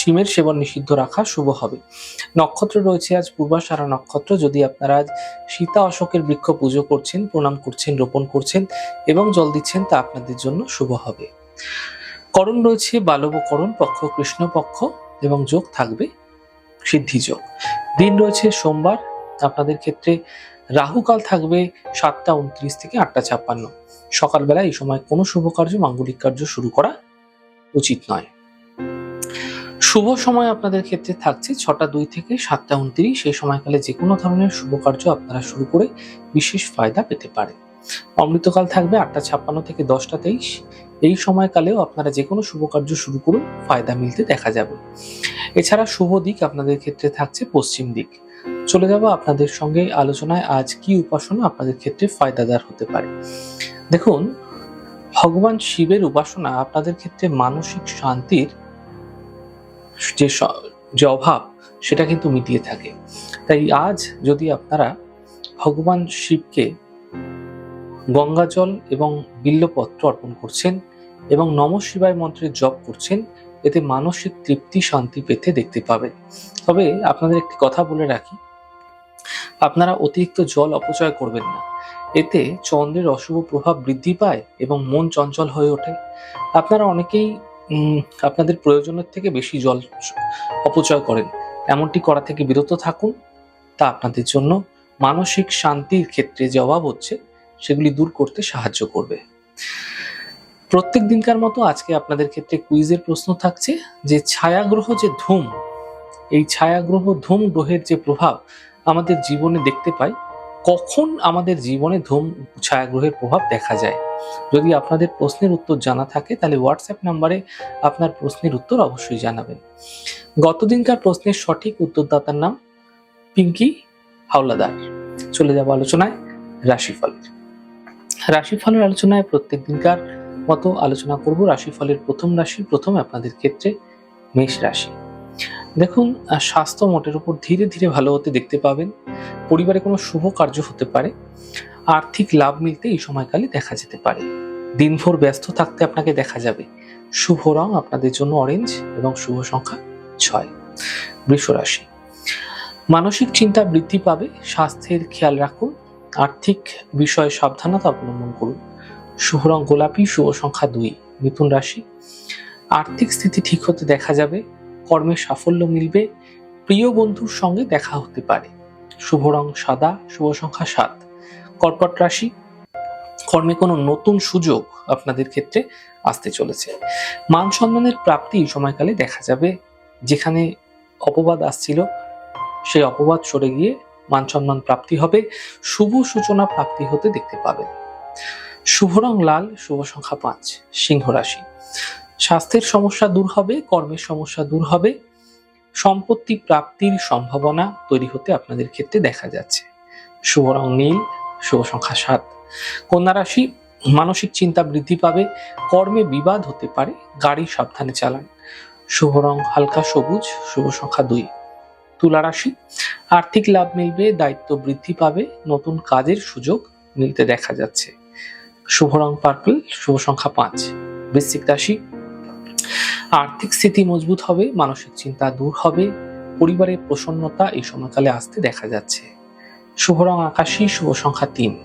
শিমের সেবন নিষিদ্ধ রাখা শুভ হবে। নক্ষত্র রয়েছে আজ পূর্বাষাঢ়া নক্ষত্র যদি আপনারা আজ সীতা, অশোকের বৃক্ষ পুজো করছেন, প্রণাম করছেন, রোপণ করছেন এবং জল দিচ্ছেন, তা আপনাদের জন্য শুভ হবে। করণ রয়েছে বালবকরণ পক্ষ কৃষ্ণ পক্ষ এবং যোগ থাকবে সিদ্ধি যোগ। দিন রয়েছে সোমবার, আপনাদের ক্ষেত্রে রাহুকাল থাকবে সাতটা উনত্রিশ থেকে আটটা ছাপ্পান্ন। সকালবেলা এই সময় কোনো শুভ কার্য, মাঙ্গলিক কার্য শুরু করা উচিত নয়। শুভ সময় আপনাদের ক্ষেত্রে থাকছে ছটা দুই থেকে সাতটা উনত্রিশ। সেই সময়কালে যে কোনো ধরনের শুভ কার্য আপনারা শুরু করে বিশেষ ফায়দা পেতে পারেন। অমৃতকাল থাকবে আটটা ছাপ্পান্ন থেকে দশটা তেইশ। এই সময়কালেও আপনারা যে কোনো শুভ কার্য শুরু করুন, ফায়দা মিলতে দেখা যাবে। এছাড়া শুভ দিক আপনাদের ক্ষেত্রে থাকছে পশ্চিম দিক। চলে যাব আপনাদের সঙ্গে আলোচনায় আজ কি উপাসনা আপনাদের ক্ষেত্রে ফায়দাদার হতে পারে। দেখুন, ভগবান শিবের উপাসনা আপনাদের ক্ষেত্রে মানসিক শান্তির যে যে অভাব, সেটা কিন্তু মিটিয়ে থাকে। তাই আজ যদি আপনারা ভগবান শিবকে গঙ্গাজল এবং বিল্লপত্র অর্পণ করছেন এবং নম শিবায় মন্ত্রের জপ করছেন, এতে মানসিক তৃপ্তি, শান্তি পেতে দেখতে পাবেন। তবে আপনাদের একটি কথা বলে রাখি, আপনারা অতিরিক্ত জল অপচয় করবেন না। এতে চন্দ্রের অশুভ প্রভাব বৃদ্ধি পায় এবং মন চঞ্চল হয়ে ওঠে। আপনারা অনেকেই আপনাদের প্রয়োজনের থেকে বেশি জল অপচয় করেন। এমনটি করা থেকে বিরত থাকুন। তা আপনাদের জন্য মানসিক শান্তির ক্ষেত্রে যে অভাব হচ্ছে, সেগুলি দূর করতে সাহায্য করবে। প্রত্যেক দিনকার মতো আজকে আপনাদের ক্ষেত্রে কুইজের প্রশ্ন থাকছে যে, ছায়াগ্রহ যে ধূম, এই ছায়াগ্রহ ধূম গ্রহের যে প্রভাব আমাদের জীবনে দেখতে পাই, কখন আমাদের জীবনে ধূম ছায়াগ্রহের প্রভাব দেখা যায়? যদি আপনাদের প্রশ্নের উত্তর জানা থাকে, তাহলে হোয়াটসঅ্যাপ নাম্বারে আপনার প্রশ্নের উত্তর অবশ্যই জানাবেন। গতদিনকার প্রশ্নের সঠিক উত্তরদাতার নাম পিঙ্কি হাওলাদার। চলে যাব আলোচনায় রাশিফলের রাশিফলের আলোচনায় প্রত্যেক দিনকার মতো আলোচনা করব রাশিফলের প্রথম রাশি, প্রথমে আপনাদের ক্ষেত্রে মেষ রাশি। দেখুন স্বাস্থ্য মোটের উপর ধীরে ধীরে ভালো হতে দেখতে পাবেন। পরিবারে কোনো শুভ কার্য হতে পারে। আর্থিক লাভ মিলতে এই সময়কালে দেখা যেতে পারে। দিনভর ব্যস্ত থাকতে আপনাকে দেখা যাবে। শুভ রং আপনাদের জন্য অরেঞ্জ এবং শুভ সংখ্যা ছয়। বৃষ রাশি। মানসিক চিন্তা বৃদ্ধি পাবে। স্বাস্থ্যের খেয়াল রাখুন। আর্থিক বিষয়ে সাবধানতা অবলম্বন করুন। শুভ রং গোলাপি, শুভ সংখ্যা দুই। মিথুন রাশি। আর্থিক স্থিতি ঠিক হতে দেখা যাবে। কর্মে সাফল্য মিলবে। প্রিয় বন্ধুর সঙ্গে দেখা হতে পারে। শুভ রং সাদা, শুভ সংখ্যা সাত। কর্কট রাশি। কর্মে কোনো নতুন সুযোগ আপনাদের ক্ষেত্রে আসতে চলেছে। মান সম্মানের প্রাপ্তি সময়কালে দেখা যাবে। যেখানে অপবাদ আসছিল, সেই অপবাদ সরে গিয়ে মান সম্মান প্রাপ্তি হবে। শুভ সূচনা প্রাপ্তি হতে দেখতে পাবেন। শুভ রং লাল, শুভ সংখ্যা পাঁচ, সিংহ রাশি। স্বাস্থ্যের সমস্যা দূর হবে, কর্মের সমস্যা দূর হবে। সম্পত্তি প্রাপ্তির সম্ভাবনা তৈরি হতে আপনাদের ক্ষেত্রে দেখা যাচ্ছে। শুভ রং নীল শুভ সংখ্যা সাত। কন্যা রাশি, মানসিক চিন্তা বৃদ্ধি পাবে, কর্মে বিবাদ হতে পারে, গাড়ি সাবধানে চালান। শুভ রং হালকা সবুজ, শুভ সংখ্যা দুই। তুলা রাশি, আর্থিক লাভ মিলবে, দায়িত্ব বৃদ্ধি পাবে, নতুন কাজের সুযোগ মিলতে দেখা যাচ্ছে। শুভ রং পার্পল, শুভ সংখ্যা পাঁচ। বৃশ্চিক রাশি, আর্থিক স্থিতি মজবুত হবে, মানসিক চিন্তা দূর হবে, পরিবারের প্রসন্নতা এই সময়কালে আসতে দেখা যাচ্ছে। শুভ রং আকাশী, শুভ সংখ্যা তিন।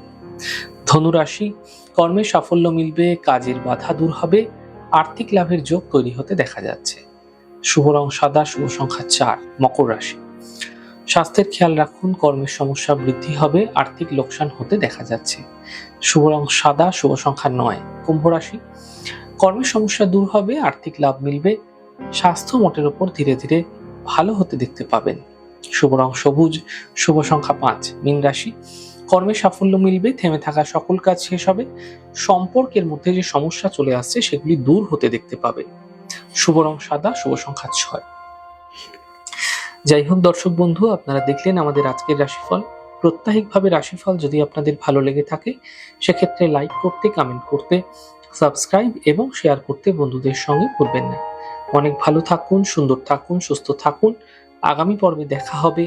ধনুরাশি, কর্মে সাফল্য মিলবে, কাজের বাধা দূর হবে, আর্থিক লাভের যোগ তৈরি হতে দেখা যাচ্ছে। শুভ রং সাদা, শুভ সংখ্যা চার, মকর রাশি। স্বাস্থ্যের খেয়াল রাখুন, কর্মের সমস্যা বৃদ্ধি হবে, আর্থিক লোকসান হতে দেখা যাচ্ছে। শুভ রং সাদা, শুভ সংখ্যা নয়, কুম্ভ রাশি। কর্মের সমস্যা দূর হবে, আর্থিক লাভ মিলবে, স্বাস্থ্য মোটের ওপর ধীরে ধীরে ভালো হতে দেখতে পাবেন। শুভ রং সবুজ, শুভ সংখ্যা পাঁচ, মীন রাশি। কর্মে সাফল্য মিলবে, থেমে থাকা সকল কাজ শেষ হবে। সম্পর্কের মধ্যে যে সমস্যা চলে আসছে, সেগুলি দূর হতে দেখতে পাবে। শুভ রং সাদা, শুভ সংখ্যা ছয়। যাই হোক দর্শক বন্ধু, আপনারা দেখলেন আমাদের আজকের রাশিফল। প্রত্যাহিকভাবে রাশিফল যদি আপনাদের ভালো লেগে থাকে, সেক্ষেত্রে লাইক করতে, কমেন্ট করতে, সাবস্ক্রাইব এবং শেয়ার করতে বন্ধুদের সঙ্গে ভুলবেন না। অনেক ভালো থাকুন, সুন্দর থাকুন, সুস্থ থাকুন। আগামী পর্বে দেখা হবে।